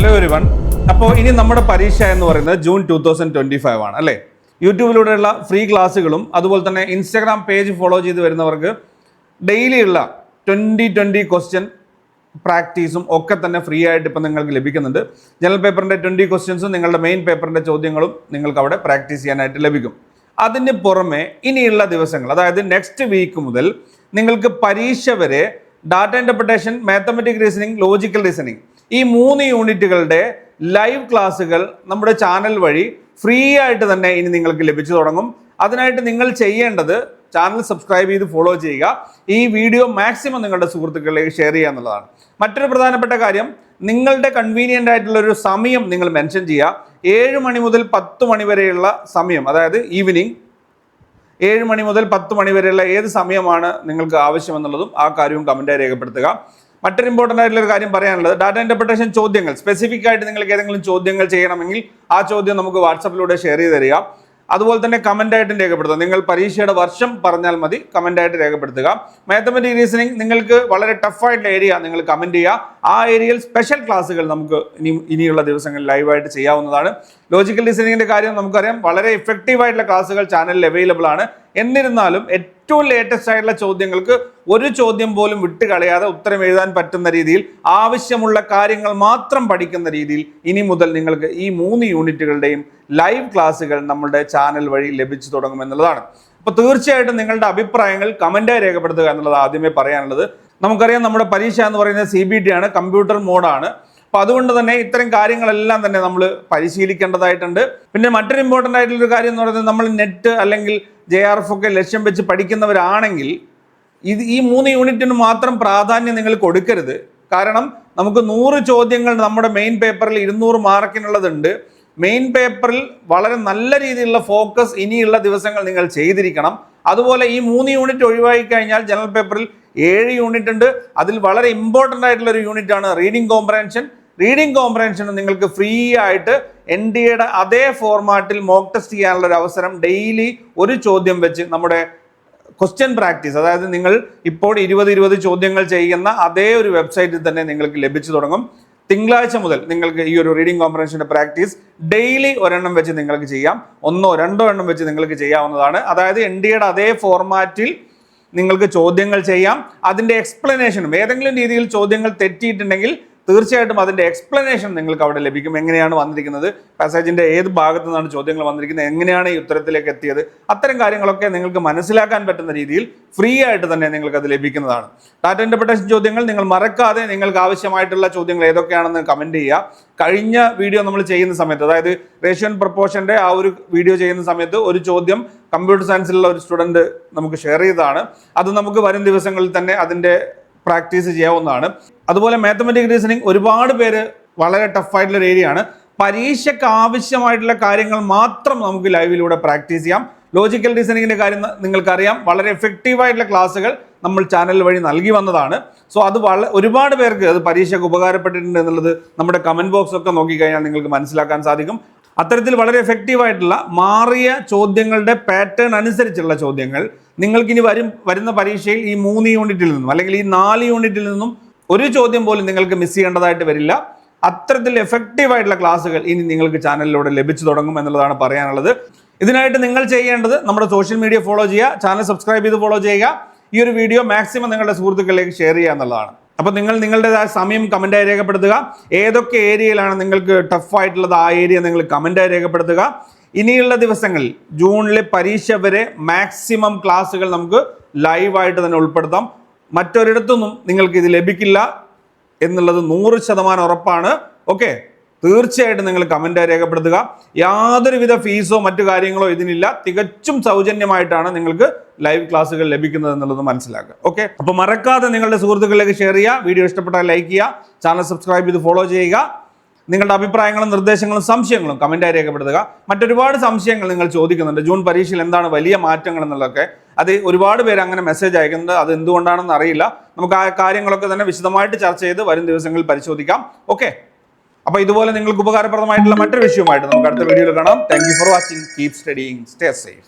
Hello everyone അപ്പോൾ ഇനി നമ്മുടെ പരീക്ഷ എന്ന് പറയുന്നത് June two thousand twenty five ആണ് അല്ലേ? യൂട്യൂബിലൂടെയുള്ള ഫ്രീ ക്ലാസ്സുകളും അതുപോലെ തന്നെ ഇൻസ്റ്റാഗ്രാം പേജ് ഫോളോ ചെയ്ത് വരുന്നവർക്ക് ഡെയിലിയുള്ള ട്വന്റി ട്വന്റി ക്വസ്റ്റ്യൻ പ്രാക്ടീസും ഒക്കെ തന്നെ ഫ്രീ ആയിട്ട് ഇപ്പം നിങ്ങൾക്ക് ലഭിക്കുന്നുണ്ട്. ജനറൽ പേപ്പറിന്റെ ട്വന്റി ക്വസ്റ്റ്യൻസും നിങ്ങളുടെ മെയിൻ പേപ്പറിന്റെ ചോദ്യങ്ങളും നിങ്ങൾക്ക് അവിടെ പ്രാക്ടീസ് ചെയ്യാനായിട്ട് ലഭിക്കും. അതിന് പുറമെ ഇനിയുള്ള ദിവസങ്ങൾ അതായത് നെക്സ്റ്റ് വീക്ക് മുതൽ നിങ്ങൾക്ക് പരീക്ഷ വരെ data interpretation mathematic reasoning logical reasoning ഈ മൂന്ന് യൂണിറ്റുകളുടെ ലൈവ് ക്ലാസ്സുകൾ നമ്മുടെ ചാനൽ വഴി ഫ്രീ ആയിട്ട് തന്നെ ഇനി നിങ്ങൾക്ക് ലഭിച്ചു തുടങ്ങും. അതിനായിട്ട് നിങ്ങൾ ചെയ്യേണ്ടത് ചാനൽ സബ്സ്ക്രൈബ് ചെയ്ത് ഫോളോ ചെയ്യുക. ഈ വീഡിയോ മാക്സിമം നിങ്ങളുടെ സുഹൃത്തുക്കളിലേക്ക് ഷെയർ ചെയ്യുക എന്നുള്ളതാണ്. മറ്റൊരു പ്രധാനപ്പെട്ട കാര്യം നിങ്ങളുടെ കൺവീനിയന്റ് ആയിട്ടുള്ള ഒരു സമയം നിങ്ങൾ മെൻഷൻ ചെയ്യുക. ഏഴ് മണി മുതൽ പത്ത് മണി വരെയുള്ള സമയം അതായത് ഈവനിങ് ഏഴ് മണി മുതൽ പത്ത് മണി വരെയുള്ള ഏത് സമയമാണ് നിങ്ങൾക്ക് ആവശ്യമെന്നുള്ളതും ആ കാര്യവും കമന്റായി രേഖപ്പെടുത്തുക. മറ്റൊരു ഇമ്പോർട്ടന്റ് ആയിട്ടുള്ള ഒരു കാര്യം പറയാനുള്ളത്. ഡാറ്റ ഇന്റർപ്രിട്ടേഷൻ ചോദ്യങ്ങൾ. സ്പെസിഫിക് ആയിട്ട് നിങ്ങൾക്ക് ഏതെങ്കിലും ചോദ്യങ്ങൾ ചെയ്യണമെങ്കിൽ ആ ചോദ്യം നമുക്ക് വാട്സപ്പിലൂടെ ഷെയർ ചെയ്ത് തരിക. അതുപോലെ തന്നെ കമന്റ് ആയിട്ടും രേഖപ്പെടുത്തുക. നിങ്ങൾ പരീക്ഷയുടെ വർഷം പറഞ്ഞാൽ മതി. കമന്റ് ആയിട്ട് രേഖപ്പെടുത്തുക. മാത്തമെറ്റിക് റീസണിങ് നിങ്ങൾക്ക് വളരെ ടഫായിട്ടുള്ള ഏരിയ നിങ്ങൾ കമന്റ് ചെയ്യുക. ആ ഏരിയയിൽ സ്പെഷ്യൽ ക്ലാസ്സുകൾ നമുക്ക് ഇനി ഇനിയുള്ള ദിവസങ്ങളിൽ ലൈവായിട്ട് ചെയ്യാവുന്നതാണ്. ലോജിക്കൽ ഡിസൈനിങ്ങിന്റെ കാര്യം നമുക്കറിയാം. വളരെ ഇഫക്റ്റീവായിട്ടുള്ള ക്ലാസ്സുകൾ ചാനലിൽ അവൈലബിൾ ആണ്. എന്നിരുന്നാലും ഏറ്റവും ലേറ്റസ്റ്റ് ആയിട്ടുള്ള ചോദ്യങ്ങൾക്ക് ഒരു ചോദ്യം പോലും വിട്ട് കളയാതെ ഉത്തരം എഴുതാൻ പറ്റുന്ന രീതിയിൽ ആവശ്യമുള്ള കാര്യങ്ങൾ മാത്രം പഠിക്കുന്ന രീതിയിൽ ഇനി മുതൽ നിങ്ങൾക്ക് ഈ മൂന്ന് യൂണിറ്റുകളുടെയും ലൈവ് ക്ലാസ്സുകൾ നമ്മുടെ ചാനൽ വഴി ലഭിച്ചു തുടങ്ങുമെന്നുള്ളതാണ്. അപ്പോൾ തീർച്ചയായിട്ടും നിങ്ങളുടെ അഭിപ്രായങ്ങൾ കമന്റായി രേഖപ്പെടുത്തുക എന്നുള്ളത് ആദ്യമേ പറയാനുള്ളത്. നമുക്കറിയാം നമ്മുടെ പരീക്ഷ എന്ന് പറയുന്നത് സി ബി ടി ആണ് കമ്പ്യൂട്ടർ മോഡാണ് അപ്പോൾ അതുകൊണ്ട് തന്നെ ഇത്തരം കാര്യങ്ങളെല്ലാം തന്നെ നമ്മൾ പരിശീലിക്കേണ്ടതായിട്ടുണ്ട്. പിന്നെ മറ്റൊരു ഇമ്പോർട്ടന്റ് ആയിട്ടുള്ളൊരു കാര്യം എന്ന് പറയുന്നത് നമ്മൾ നെറ്റ് അല്ലെങ്കിൽ ജെ ആർ എഫ് ഒക്കെ ലക്ഷ്യം വെച്ച് പഠിക്കുന്നവരാണെങ്കിൽ ഇത് ഈ മൂന്ന് യൂണിറ്റിന് മാത്രം പ്രാധാന്യം നിങ്ങൾ കൊടുക്കരുത്. കാരണം നമുക്ക് നൂറ് ചോദ്യങ്ങൾ നമ്മുടെ മെയിൻ പേപ്പറിൽ ഇരുന്നൂറ് മാർക്കിനുള്ളതുണ്ട് മെയിൻ പേപ്പറിൽ വളരെ നല്ല രീതിയിലുള്ള ഫോക്കസ് ഇനിയുള്ള ദിവസങ്ങൾ നിങ്ങൾ ചെയ്തിരിക്കണം. അതുപോലെ ഈ മൂന്ന് യൂണിറ്റ് ഒഴിവാക്കി കഴിഞ്ഞാൽ ജനറൽ പേപ്പറിൽ ഏഴ് യൂണിറ്റ് ഉണ്ട്. അതിൽ വളരെ ഇമ്പോർട്ടന്റ് ആയിട്ടുള്ള ഒരു യൂണിറ്റ് ആണ് റീഡിംഗ് കോംപ്രഹൻഷൻ റീഡിംഗ് കോംപ്രഹൻഷൻ നിങ്ങൾക്ക് ഫ്രീ ആയിട്ട് എൻ ഡി എയുടെ അതേ ഫോർമാറ്റിൽ മോക്ക് ടെസ്റ്റ് ചെയ്യാനുള്ള ഒരു അവസരം ഡെയിലി ഒരു ചോദ്യം വെച്ച് നമ്മുടെ ക്വസ്റ്റ്യൻ പ്രാക്ടീസ് അതായത് നിങ്ങൾ ഇപ്പോൾ ഇരുപത് ഇരുപത് ചോദ്യങ്ങൾ ചെയ്യുന്ന അതേ ഒരു വെബ്സൈറ്റിൽ തന്നെ നിങ്ങൾക്ക് ലഭിച്ചു തുടങ്ങും. തിങ്കളാഴ്ച മുതൽ നിങ്ങൾക്ക് ഈ ഒരു റീഡിംഗ് കോമ്പറേഷന്റെ പ്രാക്ടീസ് ഡെയിലി ഒരെണ്ണം വെച്ച് നിങ്ങൾക്ക് ചെയ്യാം. ഒന്നോ രണ്ടോ എണ്ണം വെച്ച് നിങ്ങൾക്ക് ചെയ്യാവുന്നതാണ്. അതായത് എൻ ഡി എയുടെ അതേ ഫോർമാറ്റിൽ നിങ്ങൾക്ക് ചോദ്യങ്ങൾ ചെയ്യാം. അതിന്റെ എക്സ്പ്ലനേഷനും ഏതെങ്കിലും രീതിയിൽ ചോദ്യങ്ങൾ തെറ്റിയിട്ടുണ്ടെങ്കിൽ തീർച്ചയായിട്ടും അതിന്റെ എക്സ്പ്ലനേഷൻ നിങ്ങൾക്ക് അവിടെ ലഭിക്കും. എങ്ങനെയാണ് വന്നിരിക്കുന്നത്? പാസേജിന്റെ ഏത് ഭാഗത്തു നിന്നാണ് ചോദ്യങ്ങൾ വന്നിരിക്കുന്നത്? എങ്ങനെയാണ് ഈ ഉത്തരത്തിലേക്ക് എത്തിയത്? അത്തരം കാര്യങ്ങളൊക്കെ നിങ്ങൾക്ക് മനസ്സിലാക്കാൻ പറ്റുന്ന രീതിയിൽ ഫ്രീ ആയിട്ട് തന്നെ നിങ്ങൾക്ക് അത് ലഭിക്കുന്നതാണ്. ഡാറ്റ ഇന്റർപ്രിട്ടേഷൻ ചോദ്യങ്ങൾ നിങ്ങൾ മറക്കാതെ നിങ്ങൾക്ക് ആവശ്യമായിട്ടുള്ള ചോദ്യങ്ങൾ ഏതൊക്കെയാണെന്ന് കമന്റ് ചെയ്യുക. കഴിഞ്ഞ വീഡിയോ നമ്മൾ ചെയ്യുന്ന സമയത്ത് അതായത് റേഷ്യൻ പ്രപ്പോർഷന്റെ ആ ഒരു വീഡിയോ ചെയ്യുന്ന സമയത്ത് ഒരു ചോദ്യം കമ്പ്യൂട്ടർ സയൻസിലുള്ള ഒരു സ്റ്റുഡന്റ് നമുക്ക് ഷെയർ ചെയ്തതാണ്. അത് നമുക്ക് വരും ദിവസങ്ങളിൽ തന്നെ അതിന്റെ പ്രാക്ടീസ് ചെയ്യാവുന്നതാണ്. അതുപോലെ മാത്തമെറ്റിക് റീസണിങ് ഒരുപാട് പേര് വളരെ ടഫായിട്ടുള്ള ഒരു ഏരിയ ആണ്. പരീക്ഷയ്ക്ക് ആവശ്യമായിട്ടുള്ള കാര്യങ്ങൾ മാത്രം നമുക്ക് ലൈവിലൂടെ പ്രാക്ടീസ് ചെയ്യാം. ലോജിക്കൽ റീസണിങ്ങിന്റെ കാര്യം നിങ്ങൾക്കറിയാം. വളരെ എഫക്റ്റീവായിട്ടുള്ള ക്ലാസ്സുകൾ നമ്മൾ ചാനൽ വഴി നൽകി വന്നതാണ്. സോ അത് വള ഒരുപാട് പേർക്ക് അത് പരീക്ഷയ്ക്ക് ഉപകാരപ്പെട്ടിട്ടുണ്ട് എന്നുള്ളത് നമ്മുടെ കമന്റ് ബോക്സ് ഒക്കെ നോക്കിക്കഴിഞ്ഞാൽ നിങ്ങൾക്ക് മനസ്സിലാക്കാൻ സാധിക്കും. അത്തരത്തിൽ വളരെ എഫക്റ്റീവ് ആയിട്ടുള്ള മാറിയ ചോദ്യങ്ങളുടെ പാറ്റേൺ അനുസരിച്ചുള്ള ചോദ്യങ്ങൾ നിങ്ങൾക്കിനി വരും വരുന്ന പരീക്ഷയിൽ ഈ മൂന്ന് യൂണിറ്റിൽ നിന്നും അല്ലെങ്കിൽ ഈ നാല് യൂണിറ്റിൽ നിന്നും ഒരു ചോദ്യം പോലും നിങ്ങൾക്ക് മിസ് ചെയ്യേണ്ടതായിട്ട് വരില്ല. അത്തരത്തിൽ എഫക്റ്റീവ് ആയിട്ടുള്ള ക്ലാസ്സുകൾ ഇനി നിങ്ങൾക്ക് ചാനലിലൂടെ ലഭിച്ചു തുടങ്ങും എന്നുള്ളതാണ് പറയാനുള്ളത്. ഇതിനായിട്ട് നിങ്ങൾ ചെയ്യേണ്ടത് നമ്മുടെ സോഷ്യൽ മീഡിയ ഫോളോ ചെയ്യുക ചാനൽ സബ്സ്ക്രൈബ് ചെയ്ത് ഫോളോ ചെയ്യുക. ഈ ഒരു വീഡിയോ മാക്സിമം നിങ്ങളുടെ സുഹൃത്തുക്കളിലേക്ക് ഷെയർ ചെയ്യുക എന്നുള്ളതാണ്. അപ്പോൾ നിങ്ങൾ നിങ്ങളുടേതായ സമയം കമന്റായി രേഖപ്പെടുത്തുക. ഏതൊക്കെ ഏരിയയിലാണ് നിങ്ങൾക്ക് ടഫായിട്ടുള്ളത് ആ ഏരിയ നിങ്ങൾ കമന്റായി രേഖപ്പെടുത്തുക. ഇനിയുള്ള ദിവസങ്ങളിൽ ജൂണിലെ പരീക്ഷ വരെ മാക്സിമം ക്ലാസ്സുകൾ നമുക്ക് ലൈവായിട്ട് തന്നെ ഉൾപ്പെടുത്താം. മറ്റൊരിടത്തൊന്നും നിങ്ങൾക്ക് ഇത് ലഭിക്കില്ല എന്നുള്ളത് നൂറ് ശതമാനം ഉറപ്പാണ്. ഓക്കെ തീർച്ചയായിട്ടും നിങ്ങൾ കമന്റ് രേഖപ്പെടുത്തുക. യാതൊരുവിധ ഫീസോ മറ്റു കാര്യങ്ങളോ ഇതിനില്ല. തികച്ചും സൗജന്യമായിട്ടാണ് നിങ്ങൾക്ക് ലൈവ് ക്ലാസ്സുകൾ ലഭിക്കുന്നത് എന്നുള്ളത് മനസ്സിലാക്കുക. ഓക്കെ അപ്പോൾ മറക്കാതെ നിങ്ങളുടെ സുഹൃത്തുക്കളിലേക്ക് ഷെയർ ചെയ്യുക. വീഡിയോ ഇഷ്ടപ്പെട്ടാൽ ലൈക്ക് ചെയ്യുക. ചാനൽ സബ്സ്ക്രൈബ് ചെയ്ത് ഫോളോ ചെയ്യുക. നിങ്ങളുടെ അഭിപ്രായങ്ങളും നിർദ്ദേശങ്ങളും സംശയങ്ങളും കമന്റായി രേഖപ്പെടുത്തുക. മറ്റൊരുപാട് സംശയങ്ങൾ നിങ്ങൾ ചോദിക്കുന്നുണ്ട്. ജൂൺ പരീക്ഷയിൽ എന്താണ് വലിയ മാറ്റങ്ങൾ എന്നുള്ളതൊക്കെ. അത് ഒരുപാട് പേര് അങ്ങനെ മെസ്സേജ് അയക്കുന്നത് അത് എന്തുകൊണ്ടാണെന്ന് അറിയില്ല. നമുക്ക് ആ കാര്യങ്ങളൊക്കെ തന്നെ വിശദമായിട്ട് ചർച്ച ചെയ്ത് വരും ദിവസങ്ങളിൽ പരിശോധിക്കാം. ഓക്കെ അപ്പോൾ ഇതുപോലെ നിങ്ങൾക്ക് ഉപകാരപ്രദമായിട്ടുള്ള മറ്റൊരു വിഷയമായിട്ട് നമുക്ക് അടുത്ത വീഡിയോയിൽ കാണാം. Thank you for watching keep studying stay safe